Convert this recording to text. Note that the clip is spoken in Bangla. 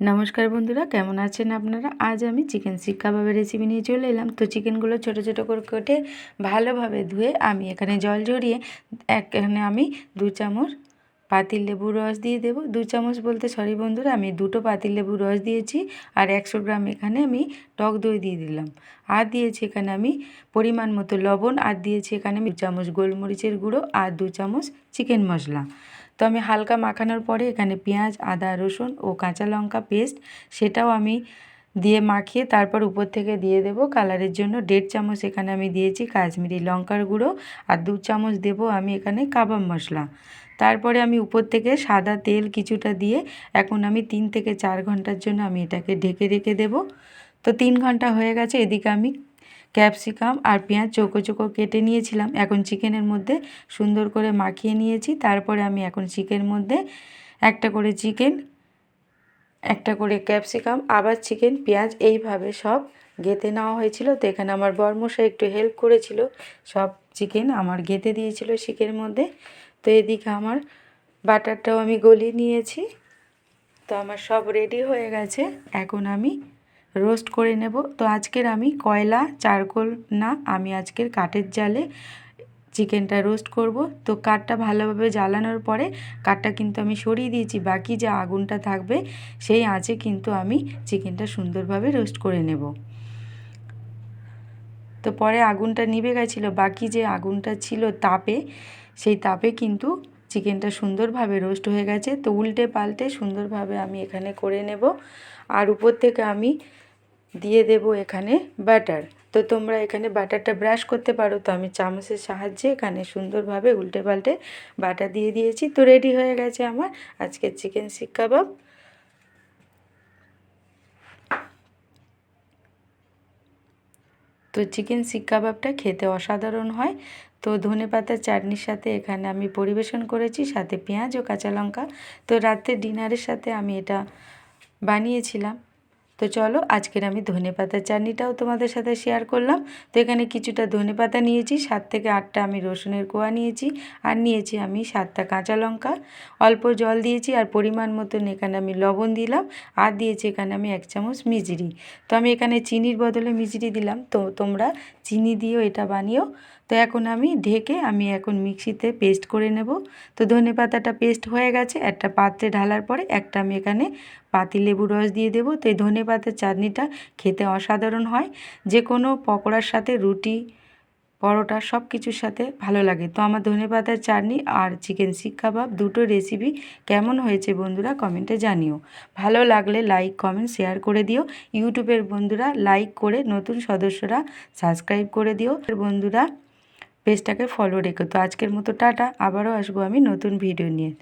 নমস্কার বন্ধুরা, কেমন আছেন আপনারা? আজ আমি চিকেন শিক কাবাবের রেসিপি নিয়ে চলে এলাম। তো চিকেনগুলো ছোট ছোট করে কেটে ভালোভাবে ধুয়ে আমি এখানে জল ঝরিয়ে, এখানে আমি দু চামচ পাতিল লেবুর রস দিয়ে দেব। দু চামচ বলতে সরি বন্ধুরা, আমি দুটো পাতিল লেবুর রস দিয়েছি আর একশো গ্রাম এখানে আমি টক দই দিয়ে দিলাম। আর দিয়েছি এখানে আমি পরিমাণ মতো লবণ, আর দিয়েছি এখানে আমি চামচ গোলমরিচের গুঁড়ো, আর দু চামচ চিকেন মশলা। তো আমি হালকা মাখানোর পরে এখানে পেঁয়াজ, আদা, রসুন ও কাঁচা লঙ্কা পেস্ট, সেটাও আমি দিয়ে মাখিয়ে তারপর উপর থেকে দিয়ে দেব কালারের জন্য। দেড় চামচ এখানে আমি দিয়েছি কাশ্মীরি লঙ্কার গুঁড়ো আর দু চামচ দেব আমি এখানে কাবাব মশলা। তারপরে আমি উপর থেকে সাদা তেল কিছুটা দিয়ে এখন আমি তিন থেকে চার ঘণ্টার জন্য আমি এটাকে ঢেকে রেখে দেব। তো তিন ঘণ্টা হয়ে গেছে, এদিকে আমি ক্যাপসিকাম আর পেঁয়াজ চৌকো চৌকো কেটে নিয়েছিলাম। এখন চিকেনের মধ্যে সুন্দর করে মাখিয়ে নিয়েছি। তারপরে আমি এখন চিকেনের মধ্যে একটা করে চিকেন একটা করে ক্যাপসিকাম, আবার চিকেন, পেঁয়াজ এইভাবে সব গেঁথে নেওয়া হয়েছিল। তো এখানে আমার বর্মশা একটু হেল্প করেছিল। সব চিকেন আমার গেঁথে দিয়েছিল শিকের মধ্যে। তো এদিকে আমার বাটারটাও আমি গলিয়ে নিয়েছি। তো আমার সব রেডি হয়ে গেছে। এখন আমি রোস্ট করে নেব। তো আজকের আমি কয়লা, চারকোল না, আমি আজকের কাঠের জালে চিকেনটা রোস্ট করব। তো কাঠটা ভালোভাবে জ্বালানোর পরে কাঠটা কিন্তু আমি সরিয়ে দিয়েছি। বাকি যে আগুনটা থাকবে, সেই আঁচে কিন্তু আমি চিকেনটা সুন্দরভাবে রোস্ট করে নেব। তো পরে আগুনটা নিভে গেছিল। বাকি যে আগুনটা ছিল তাপে, সেই তাপে কিন্তু চিকেনটা সুন্দরভাবে রোস্ট হয়ে গেছে। তো উল্টে পাল্টে সুন্দরভাবে আমি এখানে করে নেব। আর উপর থেকে আমি দিয়ে দেব এখানে বাটার তো তোমরা এখানে বাটারটা ব্রাশ করতে পারো। তো আমি চামচের সাহায্যে এখানে সুন্দরভাবে উল্টে পাল্টে বাটার দিয়ে দিয়েছি। তো রেডি হয়ে গেছে আমার আজকের চিকেন শিক কাবাব। তো চিকেন শিক কাবাবটা খেতে অসাধারণ হয়। তো ধনে পাতার চাটনির সাথে এখানে আমি পরিবেশন করেছি, সাথে পেঁয়াজ ও কাঁচা লঙ্কা। তো রাতে ডিনারের সাথে আমি এটা বানিয়েছিলাম। তো চলো, আজকের আমি ধনে পাতার চাটনিটাও তোমাদের সাথে শেয়ার করলাম। তো এখানে কিছুটা ধনে পাতা নিয়েছি, সাত থেকে আটটা আমি রসুনের কোয়া নিয়েছি, আর নিয়েছি আমি সাতটা কাঁচা লঙ্কা। অল্প জল দিয়েছি আর পরিমাণ মতন এখানে আমি লবণ দিলাম, আর দিয়েছি এখানে আমি এক চামচ মিজরি। তো আমি এখানে চিনির বদলে মিজরি দিলাম, তো তোমরা চিনি দিয়েও এটা বানিও। তো এখন আমি ঢেকে আমি এখন মিক্সিতে পেস্ট করে নেব। তো ধনে পাতাটা পেস্ট হয়ে গেছে, একটা পাত্রে ঢালার পরে একটা আমি এখানে পাতি লেবু রস দিয়ে দেবো। তো এই ধনে পাতার চাটনিটা খেতে অসাধারণ হয়। যে কোনো পকোড়ার সাথে, রুটি, পরোটা সব কিছুর সাথে ভালো লাগে। তো আমার ধনে পাতার চাটনি আর চিকেন শিক কাবাব দুটো রেসিপি কেমন হয়েছে বন্ধুরা কমেন্টে জানিও। ভালো লাগলে লাইক কমেন্ট শেয়ার করে দিও। ইউটিউবের বন্ধুরা লাইক করে নতুন সদস্যরা সাবস্ক্রাইব করে দিও। বন্ধুরা পেজটাকে ফলো রেখো। তো আজকের মতো টাটা। আবারও আসব আমি নতুন ভিডিও নিয়ে।